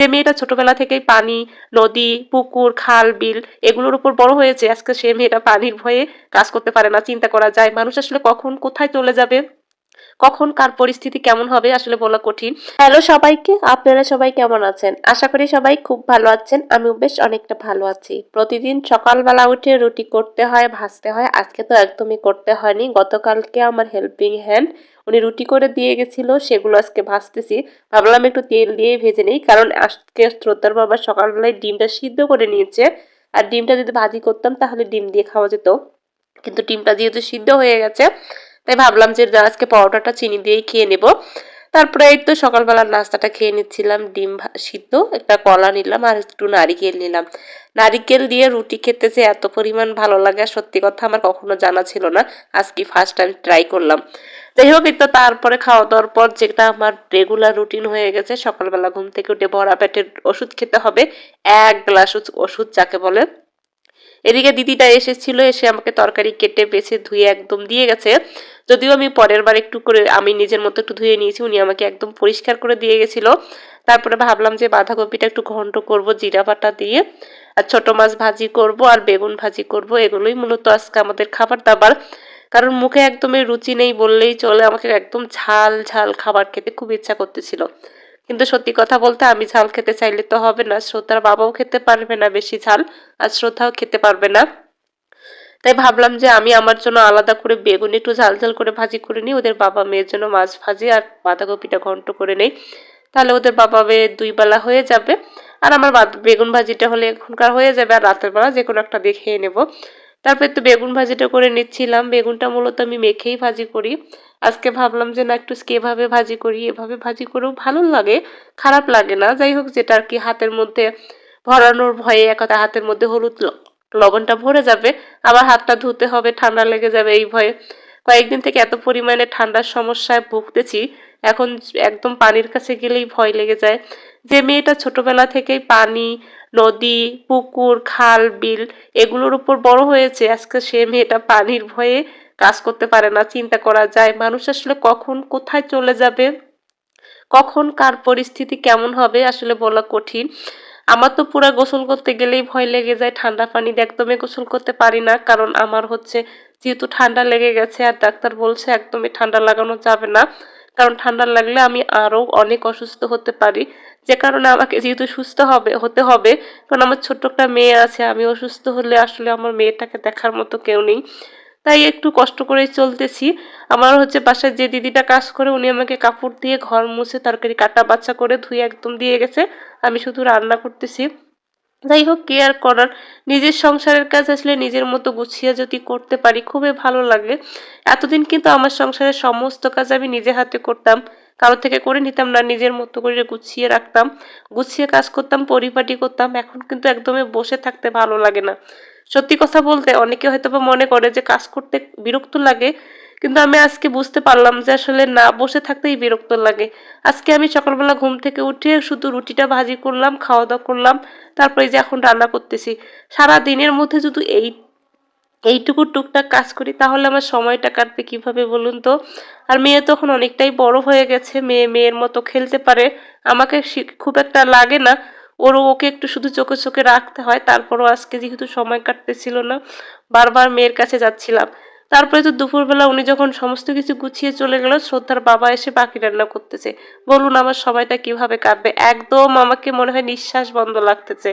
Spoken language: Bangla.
যে মেয়েটা ছোটবেলা থেকেই পানি, নদী, পুকুর, খাল, বিল এগুলোর উপর বড় হয়েছে, আজকে সে মেয়েটা পানির ভয়ে কাজ করতে পারে না, চিন্তা করা যায়। মানুষ আসলে কখন কোথায় চলে যাবে? কখন কার পরিস্থিতি কেমন হবে আসলে বলা কঠিন। হ্যালো সবাইকে, আপনারা সবাই কেমন আছেন? আশা করি সবাই খুব ভালো আছেন, আমিও বেশ অনেকটা ভালো আছি। প্রতিদিন সকালবেলা উঠে রুটি করতে হয়, ভাজতে হয়, আজকে তো একদমই করতে হয়নি। গতকালকে আমার হেল্পিং হ্যান্ড উনি রুটি করে দিয়ে গেছিল, সেগুলো আজকে ভাজতেছি। ভাবলাম একটু তেল দিয়ে ভেজে নিই, কারণ আজকে শ্রদ্ধার বাবা সকালবেলায় ডিমটা সিদ্ধ করে নিয়েছে। আর ডিমটা যদি ভাজি করতাম, তাহলে ডিম দিয়ে খাওয়া যেত। কিন্তু ডিমটা যেহেতু সিদ্ধ হয়ে গেছে তাই ভাবলাম যে আজকে পরোটাটা চিনি দিয়েই খেয়ে নেব। তারপরে এই তো সকালবেলার নাস্তাটা খেয়ে নিচ্ছিলাম, ডিম সিদ্ধ, একটা কলা নিলাম আর একটু নারিকেল নিলাম। নারিকেল দিয়ে রুটি খেতে যে এত পরিমাণ ভালো লাগে সত্যি কথা আমার কখনো জানা ছিল না আজকে ফার্স্ট টাইম ট্রাই করলাম। যাই হোক তো তারপরে খাওয়া দাওয়ার পর যেটা আমার রেগুলার রুটিন হয়ে গেছে, সকালবেলা ঘুম থেকে উঠে ভরা পেটের ওষুধ খেতে হবে, এক গ্লাস ওষুধ যাকে বলে এদিকে দিদিটা এসেছিল, এসে আমাকে তরকারি কেটে বেছে ধুয়ে একদম দিয়ে গেছে। যদিও আমি পরের বার একটু করে, আমি নিজের মতো একটু ধুয়ে নিয়েছি, উনি আমাকে একদম পরিষ্কার করে দিয়ে গেছিল। তারপরে ভাবলাম যে বাঁধাকপিটা একটু ঘন্ট করব, জিরা বাটা দিয়ে, আর ছোট মাছ ভাজি করব, আর বেগুন ভাজি করব, এগুলোই মূলত আজকে আমাদের খাবার দাবার। কারণ মুখে একদমই রুচি নেই বললেই চলে, আমাকে একদম ঝাল ঝাল খাবার খেতে খুব ইচ্ছা করতেছিল। কিন্তু সত্যি কথা বলতে আমি ঝাল খেতে চাইলে তো হবে না শ্রদ্ধার বাবাও খেতে পারবে না বেশি ঝাল আর শ্রদ্ধাও খেতে পারবে না। তাই ভাবলাম যে আমি আমার জন্য আলাদা করে বেগুন একটু ঝাল ঝাল করে ভাজি করে নিই, ওদের বাবা মেয়ের জন্য মাছ ভাজি আর বাঁধাকপিটা ঘন্ট করে নেই। তাহলে ওদের বাবা মেয়ে দুই বেলা হয়ে যাবে। আর আমার বেগুন ভাজিটা হলে এখনকার হয়ে যাবে আর রাতের বেলা যে কোনো একটা দেখে নেব। তারপর একটু বেগুন ভাজিটা করে নিচ্ছিলাম। বেগুনটা মূলত আমি মেখেই ভাজি করি। আজকে ভাবলাম যে না, একটু এভাবে ভাজি করি, এভাবে ভাজি করেও ভালো লাগে, খারাপ লাগে না। যাই হোক, যেটা আর কি হাতের মধ্যে ভরানোর ভয়ে একটা হাতের মধ্যে হলুদ লবণটা ভরে যাবে, আবার হাতটা ধুতে হবে, ঠান্ডা লেগে যাবে এই ভয়ে। কয়েকদিন থেকে এত পরিমাণে ঠান্ডার সমস্যায় ভুগতেছি এখন একদম পানির কাছে গেলেই ভয় লেগে যায়। যে মেয়েটা ছোটবেলা থেকেই পানি, নদী, পুকুর, খাল, বিল এগুলোর উপর বড় হয়েছে, আজকে সে মেয়েটা পানির ভয়ে কাজ করতে পারে না, চিন্তা করা যায়। মানুষ আসলে কখন কোথায় চলে যাবে? কখন কার পরিস্থিতি কেমন হবে আসলে বলা কঠিন। আমার তো পুরো গোসল করতে গেলেই ভয় লেগে যায়, ঠান্ডা পানি একদমই গোসল করতে পারি না, কারণ আমার হচ্ছে যেহেতু ঠান্ডা লেগে গেছে আর ডাক্তার বলছে একদমই ঠান্ডা লাগানো যাবে না। কারণ ঠান্ডা লাগলে আমি আরও অনেক অসুস্থ হতে পারি। যে কারণে আমাকে যেহেতু সুস্থ হবে, হতে হবে, কারণ আমার ছোট্ট একটা মেয়ে আছে, আমি অসুস্থ হলে আসলে আমার মেয়েটাকে দেখার মতো কেউ নেই। তাই একটু কষ্ট করে চলতেছি। আমার হচ্ছে বাসায় যে দিদিটা কাজ করে, উনি আমাকে কাপড় দিয়ে ঘর মুছে, তরকারি কাটা বাচ্চা করে ধুয়ে একদম দিয়ে গেছে। আমি শুধু রান্না করতেছি। যাই হোক কি আর করার, নিজের সংসারের কাজ আসলে নিজের মতো গুছিয়ে যদি করতে পারি, খুবই ভালো লাগে। এতদিন কিন্তু আমার সংসারের সমস্ত কাজ আমি নিজে হাতে করতাম। কারও থেকে করে নিতাম না, নিজের মতো করে গুছিয়ে রাখতাম। গুছিয়ে কাজ করতাম, পরিপাটি করতাম, এখন কিন্তু একদমই বসে থাকতে ভালো লাগে না। সত্যি কথা বলতে, অনেকে হয়তো বা মনে করে যে কাজ করতে বিরক্ত লাগে কিন্তু আমি আজকে বুঝতে পারলাম যে আসলে না বসে থাকতেই বিরক্ত লাগে। আজকে আমি সকালবেলা ঘুম থেকে উঠে শুধু রুটিটা ভাজি করলাম খাওয়া দাওয়া করলাম, তারপরে যে এখন রান্না করতেছি। সারা দিনের মধ্যে যদি এই, এইটুকু টুকটাক কাজ করি, তাহলে আমার সময়টা কাটবে কীভাবে বলুন তো? আর মেয়ে তখন অনেকটাই বড় হয়ে গেছে, মেয়ে মেয়ের মতো খেলতে পারে। আমাকে খুব একটা লাগে না। ওরও ওকে একটু শুধু চোখে চোখে রাখতে হয়, তারপরও আজকে যেহেতু সময় কাটতেছিল না, বারবার মেয়ের কাছে যাচ্ছিলাম। তারপরে তো দুপুরবেলা উনি যখন সমস্ত কিছু গুছিয়ে চলে গেল, শ্রদ্ধার বাবা এসে বাকি রান্না করতেছে। বলুন আমার সময়টা কীভাবে কাটবে? একদম আমাকে মনে হয় নিঃশ্বাস বন্ধ লাগতেছে।